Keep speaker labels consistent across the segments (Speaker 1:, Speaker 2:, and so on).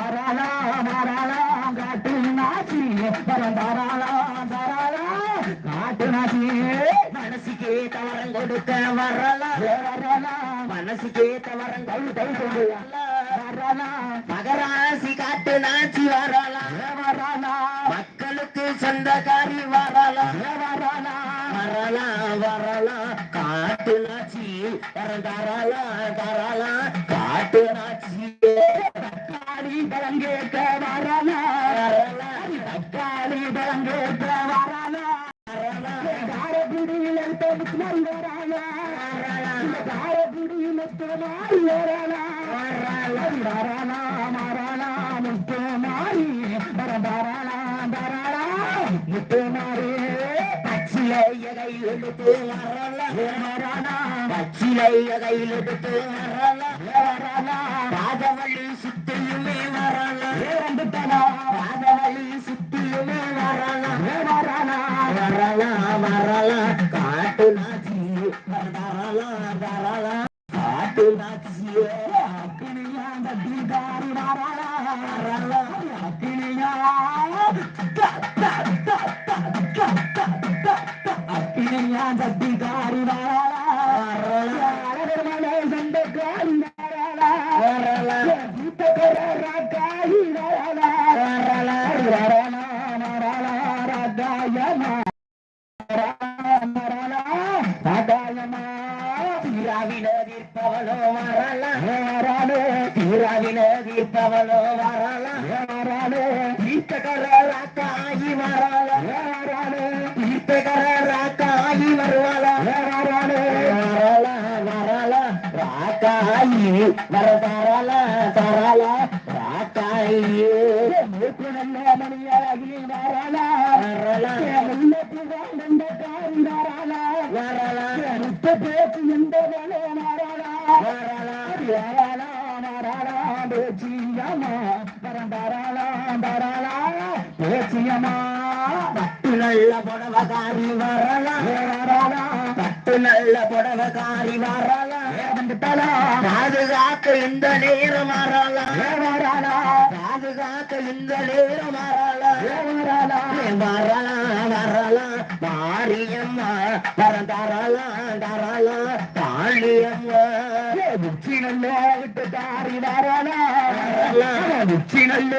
Speaker 1: வரலா வரலா காட்டு நாசி நாச்சி வரந்தாரலா தரலா காட்டு நாசி
Speaker 2: மனசுக்கே தவறம் கொடுக்க வரலாம்
Speaker 1: வரலா
Speaker 2: மனசுக்கே தவறம்
Speaker 1: கை கை கொண்டு வரலாம்
Speaker 2: மகராசி காட்டு நாச்சி வரலாம்
Speaker 1: தக்காளி பழங்கேற்க தக்காளி காரக்குடியில் காரக்குடியில் வர வரலா வரலா முத்துமாரி.
Speaker 2: பச்சிலைய எடுத்து வரலாம்
Speaker 1: வரலா.
Speaker 2: பச்சிலைய எடுத்து வரலாம்
Speaker 1: வரலா.
Speaker 2: வர தரல தரல ராக்காயி
Speaker 1: மூக்கு நல்ல மணியாகி வரலா.
Speaker 2: வரல.
Speaker 1: முன்னேற்று வாழ்ந்த காரி வரலா.
Speaker 2: வரல
Speaker 1: முத்த பேச்சு எந்த வேலை வரலா.
Speaker 2: வரல.
Speaker 1: வரலா. வரலா பேச்சியம்மா வரலா. வரலா. பேச்சியம்மா
Speaker 2: பட்டு நல்ல புடவகாரி வரல.
Speaker 1: வரலா.
Speaker 2: பட்டு நல்ல புடவகாரி வரல.
Speaker 1: வந்துட்டலா
Speaker 2: பாதுகாக்க இந்த நேரம் வரல
Speaker 1: வரலா
Speaker 2: பாதுகாக்க இந்த நேரம் வரல
Speaker 1: வரலா
Speaker 2: வரலாம் வரலாம் மாரியம்மா வரம் தரலாம் தரலாம் காளியம்மா
Speaker 1: உச்சி நல்ல விட்டு தாரி வரலா
Speaker 2: வரலாம்.
Speaker 1: உச்சி நல்ல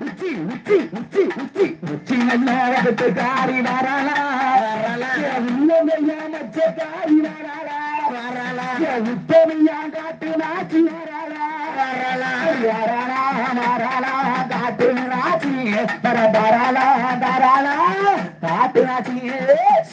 Speaker 1: உச்சி உச்சி உச்சி உச்சி உச்சி நல்ல தாரி உள்ளமையா மச்ச தாரி வரலா
Speaker 2: வரலாம்
Speaker 1: உத்தமையா காட்டு நாச்சி வர வரலா வரலா காட்டு நாச்சி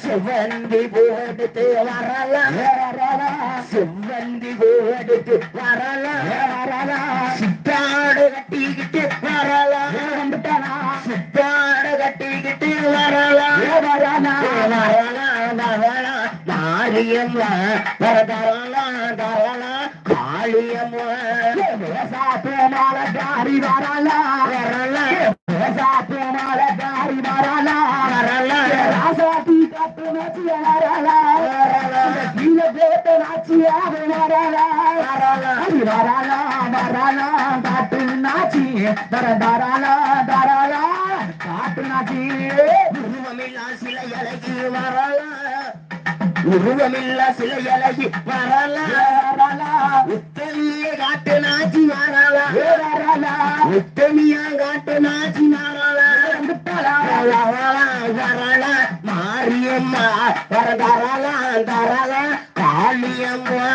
Speaker 2: செவ்வந்தி போடுத்து வரலாம்
Speaker 1: வரலா
Speaker 2: செவ்வந்தி போடுத்து வரலாம்
Speaker 1: வரலா
Speaker 2: சித்தாடு கட்டிக்கிட்டு வரலாம்
Speaker 1: வந்துட்டானா
Speaker 2: சித்தாடு கட்டிக்கிட்டு வரலாம்
Speaker 1: வரலா
Speaker 2: வரலாம் வரலாம் மாரியம்மா தரலாம் தரலாம் காளியம்மா
Speaker 1: சாப்பிட மாலக்காரி வரலா
Speaker 2: வரலாம்
Speaker 1: சாப்பிட மாலக்காரி வரலா ராசாத்தி காட்டு நாச்சி வரலா
Speaker 2: வரலாம்
Speaker 1: கீழே நாச்சியாக வரலா வரலா வரலா காட்டு நாச்சி தர தரலா தரலா காட்டு நாச்சி
Speaker 2: உருவமில்லா சிலை அழகி வரலாம் உருவமில்லா சிலை அழகி
Speaker 1: வரலா.
Speaker 2: உத்தமிய காட்டு நாச்சி
Speaker 1: வரலா
Speaker 2: உத்தமியா காட்டு நாச்சி வரலாம் மாரியம்மா வர தரலாம் தரலாம் காளியம்மா.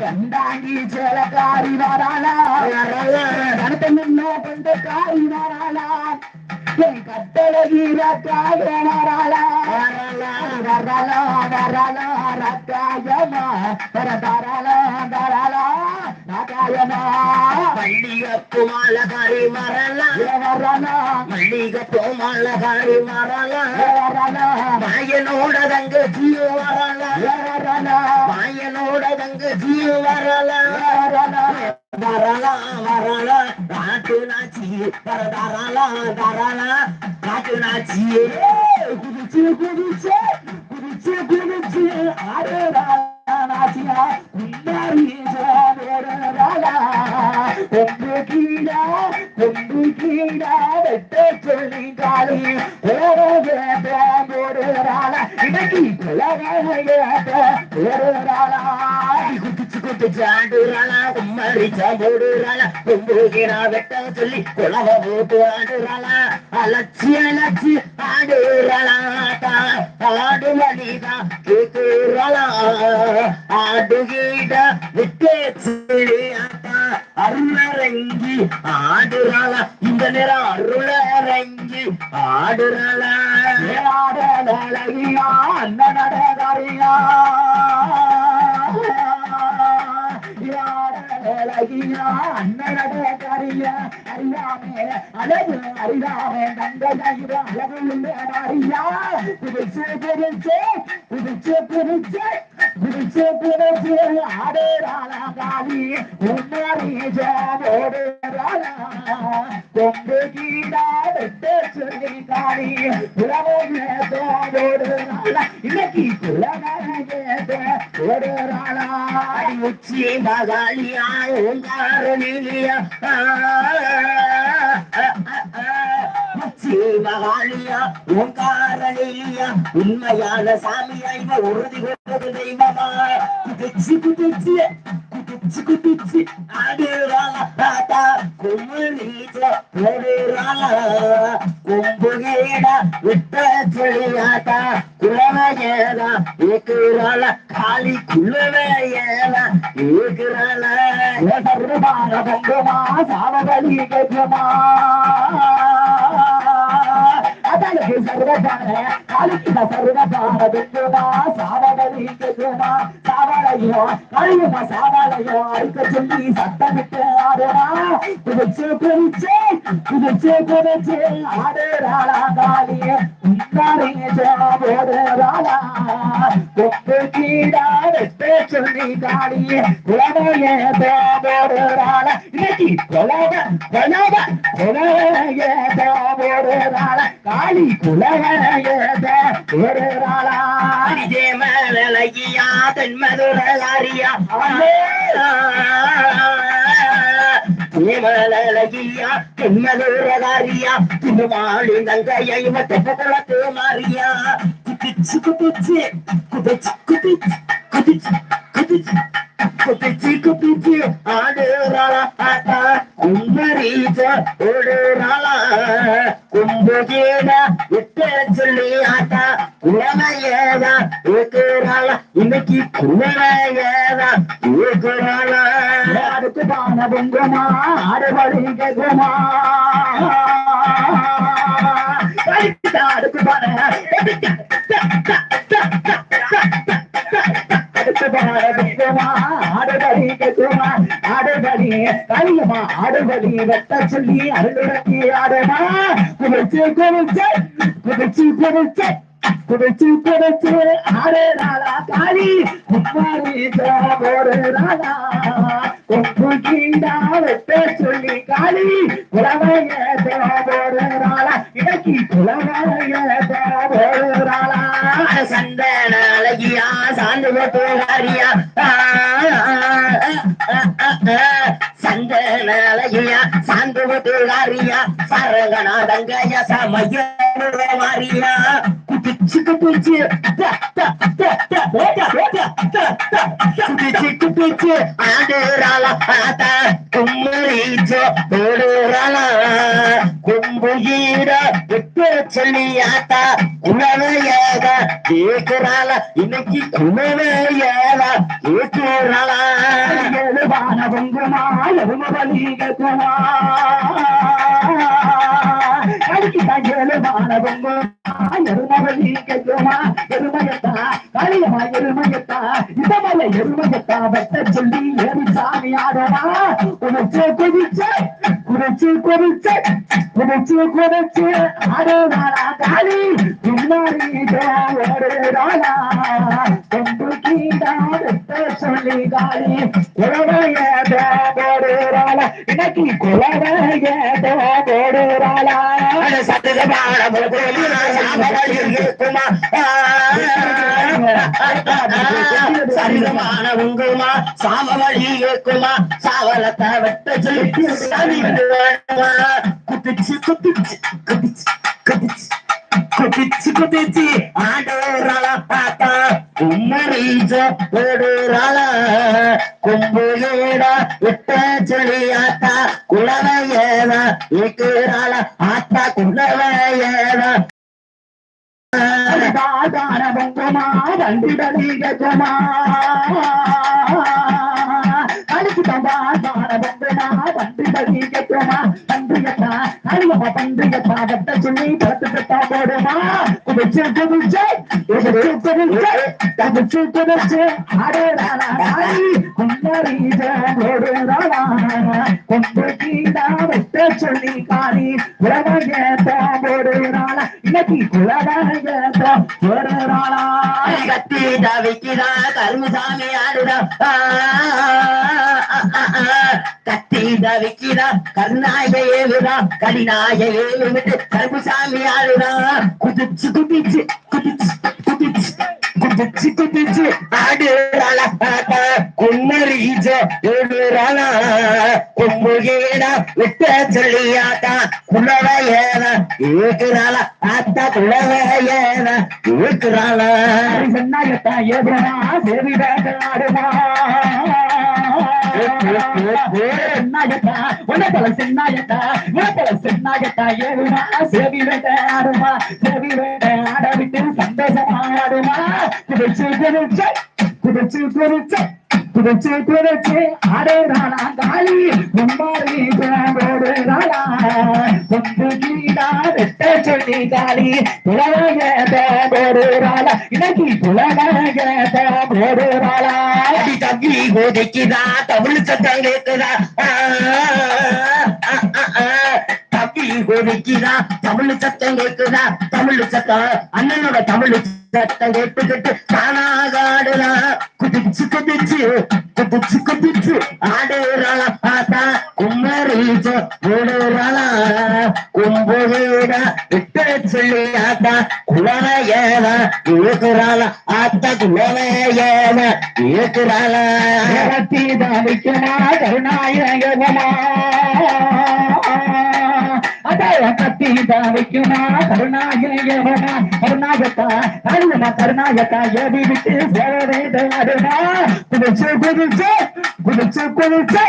Speaker 1: கண்டாங்கி வரலா கொண்ட காரி என் கட்டழகீர காய வரலா
Speaker 2: வரலாம்
Speaker 1: வரலா வரலா ரக்காயமா வர தரலா தரலா
Speaker 2: மல்லிகப்பு மாலை காரி
Speaker 1: மரலா
Speaker 2: மல்லிகப்பு மாலை காரி
Speaker 1: மரலா
Speaker 2: மாயனோட தங்க ஜீவ
Speaker 1: வரலா
Speaker 2: மாயனோட தங்க ஜீவ
Speaker 1: வரலா
Speaker 2: வரலா வரலா காட்டு நாச்சி தரலா தரலா காட்டு நாச்சி
Speaker 1: குதிச்சு குதிச்சு குதிச்சு குதிச்சு ஆறு நாச்சியா
Speaker 2: குதிச்சு ஆடுறாளா கும்மரிச்சா போடுறாளா கும்புகிறா வெட்ட சொல்லி குலவ போட்டு ஆடுறாளா அலட்சி அலட்சி ஆடுறாளா ஆடு வழிதா கேக்குறாளா ஆடுகிட விட்டே ஆட்டா அருளரங்கி ஆடுறாளா இந்த நேரம் அருளரங்கி ஆடுறாளா.
Speaker 1: அழகு அறியாமே தந்தையிட அழகு அறியா பிடிச்சு பிடிச்சு பிடிச்சு பிடிச்சு ஆடே ராலா காளி உன்னாரி ஜானோடு ராலா கொம்பு கீழா வெட்ட சொல்லி காளி உறவோடு ராலா இன்னைக்கு குலகாரே ஒரு
Speaker 2: ராலா உச்சி மகாளியா உங்காரு நீலியா உங்காரணியா உண்மையான சாமியா உறுதி காளி குள்ளவையேலா ஏகுறாள
Speaker 1: சர்வபார பங்கமா சாவகலி கஜமா அதற்கு சர்வபார காளிக்கு சர்வபார பங்கமா சாவ அடிக்கிறேனா சாவாலையோ அழியுமா சாவாலையோ அடிக்க சொல்லி சத்தமிட்டு ஆடுறா குதிச்சு குதிச்சு குதிச்சு குதிச்சு ஆடுறாளா காலியே ஓடுறாளா கொக்கு கீடா வெட்டு சொல்லி காலியே குலமையே தேடுறாளா இன்னைக்கு கொலவ கொலவ கொலவையே தேடுறாளா காளி குலவையே தேடுறாளா
Speaker 2: விஜயமா? தென்மதுரலாரியா நிமலலகியா தென்மதுரலாரியா திருவாளி நங்கையை தெப்ப குளத்து மாறியா. கும்பரீஜா ஓடுறாளா கும்பகேடா எட்ட சொல்லி ஆட்டா குலமையேதா ஏக்குறாளா இன்னைக்கு குலமையேதா ஏக்குறாளா
Speaker 1: யாருக்கு பான பொங்குமா ஆடுபடி கேக்குமா down, everybody have everything. ஆடுபடி வெட்ட சொல்லி அருளுடக்கி ஆடமா குதிச்சு குதிச்சு குதிச்சு குதிச்சு குதிச்சு குதிச்சு ஆடு காளி ராதா கொப்பு கீண்டால சொல்லி காளி உலகைய தேவராளா இடக்கி உலகைய தேவராளா
Speaker 2: சந்தன அழகியா சாந்து போகாரியா சந்தன அழகியா சாந்து தங்கையா சமயம் மாறியா. குதிச்சு குதிச்சு குதிச்சு குதிச்சு ஆடுறாளா ஆத்தா கும்மரிச்சோ போடுறாளா கும்பு ஈர விட்டு சொல்லி ஆத்தா குலவையாக கேக்குறாளா இன்னைக்கு குலவையாக கேக்குறாளா
Speaker 1: எழுவான பொங்குமா எருமபலி கேக்குமா அடிக்கிட்டான் எழுவான பொங்குமா எருமகமா எருமகத்தா காளியமா எருமகத்தா இதமல எருமகத்தா வெட்ட சொல்லி எரி சாமி ஆடவா உனக்கு குதிச்ச குதிச்சு குதிச்சு குதிச்சு குதிச்சு அடவாரா காளி பின்னாடி ஓடுறாளா கொண்டு கீண்டா சொல்லி காளி குழவையதா ஓடுறாளா இன்னைக்கு குழவையதா ஓடுறாளா
Speaker 2: சத்துக்கு பாடம் இருக்குமா சாம வழி இருக்குமா சாவலத்தை வெட்ட சொல்லி குதிச்சு குதிச்சு குதிச்சு குதிச்சு குதிச்சு குதிச்சு ஆடுறாள பார்த்தா உம்மரீஜ ஓடுறாள கொம்பு ஏடா விட்ட சொல்லி ஆத்தா குளவையேன ஏக்குறாள ஆத்தா குளவையேன
Speaker 1: தாதான பொங்குமா Fica aqui que é pra பன்றியத்தா அருவமா பன்றியத்தா வட்ட சொல்லி பத்துக்கிட்டா போடுமா குதிச்சு குதிச்சு குதிச்சு குதிச்சு குதிச்சு குதிச்சு அடரானா குண்டரீஜ ஓடுறாளா கொண்டு கீழா வெட்ட சொல்லி காரி உலகேத்த போடுறாளா இன்னைக்கு குலகேத்த போடுறாளா
Speaker 2: கத்தி தவிக்கிறா கருமுசாமி கத்தி தவிக்கிறா ஏழுதா? கலிநாய ஏழுமிட்டு கருமுசாமி ஆளுதான் குதிச்சு குதிச்சு குதிச்சு குதிச்சு குதிச்சு குதிச்சு ஆடுறாளா பாத்தா கும்மரீஜ ஏடுறாளா கும்புகேடா விட்ட சொல்லியாத்தா குலவையேன ஏக்குறாளா ஆத்தா குலவையேன ஏக்குறாளா
Speaker 1: சென்னாயத்தா ஏதுமா தேவி வேட்டாடுமா சென்னாயத்தா உனக்கல சென்னாயத்தா ஏழுமா விட்டு குதிச்சு குதிச்சு குதிச்சு குதிச்சு குதிச்சு குதிச்சு காளி கொண்டு கீழா வெட்ட சொல்லி காளி போடுறாளா இன்னைக்கு புலகேத போடுறாளா
Speaker 2: அக்னி கோதைக்குதா தமிழ் சத்தம் கேட்குதா தம்பி கோதைக்குதா தமிழ் சத்தம் கேட்குதா தமிழ் சத்தம். அண்ணனோட தமிழ் சத்தம் கேட்டுக்கிட்டு தானாகாடுதா குதிச்சு குதிச்சு குதிச்சு குதிச்சு ஆடுறாளா பார்த்தா கும்மரீச்ச ஓடுறாளா கும்புகீட விட்டு சொல்லி ஆத்தா குலவையேன ஏக்குறாளா ஆத்தா குலவையேன ஏதா
Speaker 1: ஏகத்தி தவிக்குமா கருணாயகமா. அதாய கத்தி தவிக்குமா கருணாயகமா கருணாயத்தா கருணா கருணாயத்தா ஏவி விட்டு சேரவேதா குதிச்சு குதிச்சு குதிச்சு குதிச்சு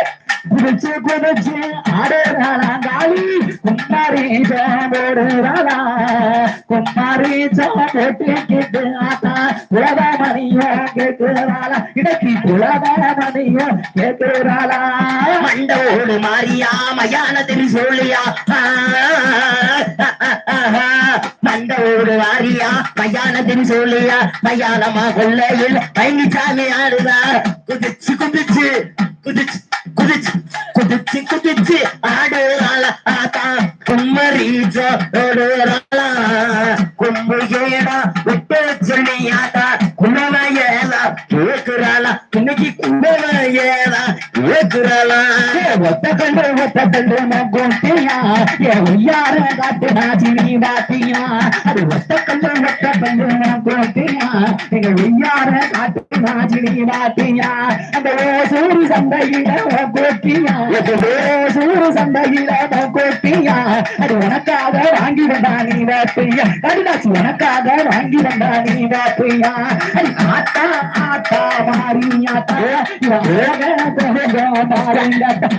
Speaker 1: குதிச்சு குதிச்சு ஆடுறாளா காளி குமாரி போடுறாளா குமாரி போட்டுக்கிட்டு ஆத்தா. உலகமணியோ கேட்கிறாளா இன்னைக்கு உலகமணியோ கேட்கிறாளா
Speaker 2: மண்டோடு மாறியா மயானத்தில் சொல்லியா மண்டோடு வாரியா மயானத்தில் சொல்லியா மயானமா கொள்ளையில் பழனிசாமி ஆடுதா? குதிச்சு குதிச்சு குதிச்சு குதிச்சு குதிச்சு குதிச்சு ஆடுறாள. ஆத்தா கும்மரீச்ச ஓடுறாளா. கும்பு ஏடா விட்டு சொல்லி ஆத்தா ஏதா கேக்குறாளா. இன்னைக்கு குள்ளவையேலா கேக்குறாளா.
Speaker 1: ஒத்த கண்டு ஒத்த கண்டு மகுட்டியா ஏ காட்டுனா சினி பாட்டியா அது ஒத்த கண்டு ஒத்த கண்டு மகுட்டியா எங்க உய்யார காட்டுனா சினி பாட்டியா அந்த ஓசூர் சந்தையில கோட்டியா ஓசூர் சந்தையில கோட்டியா அது உனக்காக வாங்கி வந்தா நீ வாட்டியா கடிதாச்சு உனக்காக வாங்கி வந்தா நீ வாட்டியா அது ஆத்தா ஆத்தா மாறியாத்தா இவன் அழக மாறியாத்தா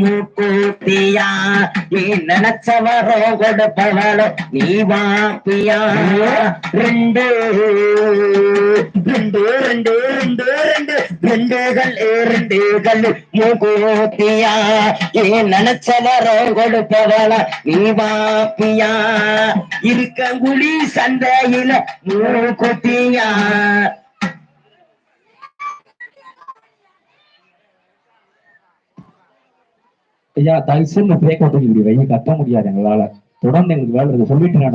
Speaker 2: மூக்கூத்தியா. நீ நினைச்சவரோ கொடுப்பவளோ நீ வாப்பியா ரெண்டு ரெண்டு ரெண்டு ரெண்டு ரெண்டு ரெண்டு. கல்லு ரெண்டு கல்லு மூக்கூத்தியா. நீ நினைச்சவரோ கொடுப்பவளோ நீ வாப்பியா இருக்கங்குழி சந்தையில ஐயா
Speaker 3: ஐயா சொல்லு பிரேக் அவுட் கத்த முடியாது எங்களால. தொடர்ந்து எங்களுக்கு வேலை இருக்கு. சொல்லிட்டு நான்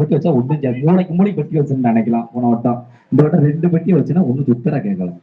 Speaker 3: பெட்டி வச்சா ஒண்ணு மூளைக்கு மூளை பெட்டி வச்சுன்னு நினைக்கலாம். போன வட்டம். இந்த வட்டம் ரெண்டு பெட்டி வச்சுன்னா ஒண்ணு சுத்தரா கேட்கலாம்.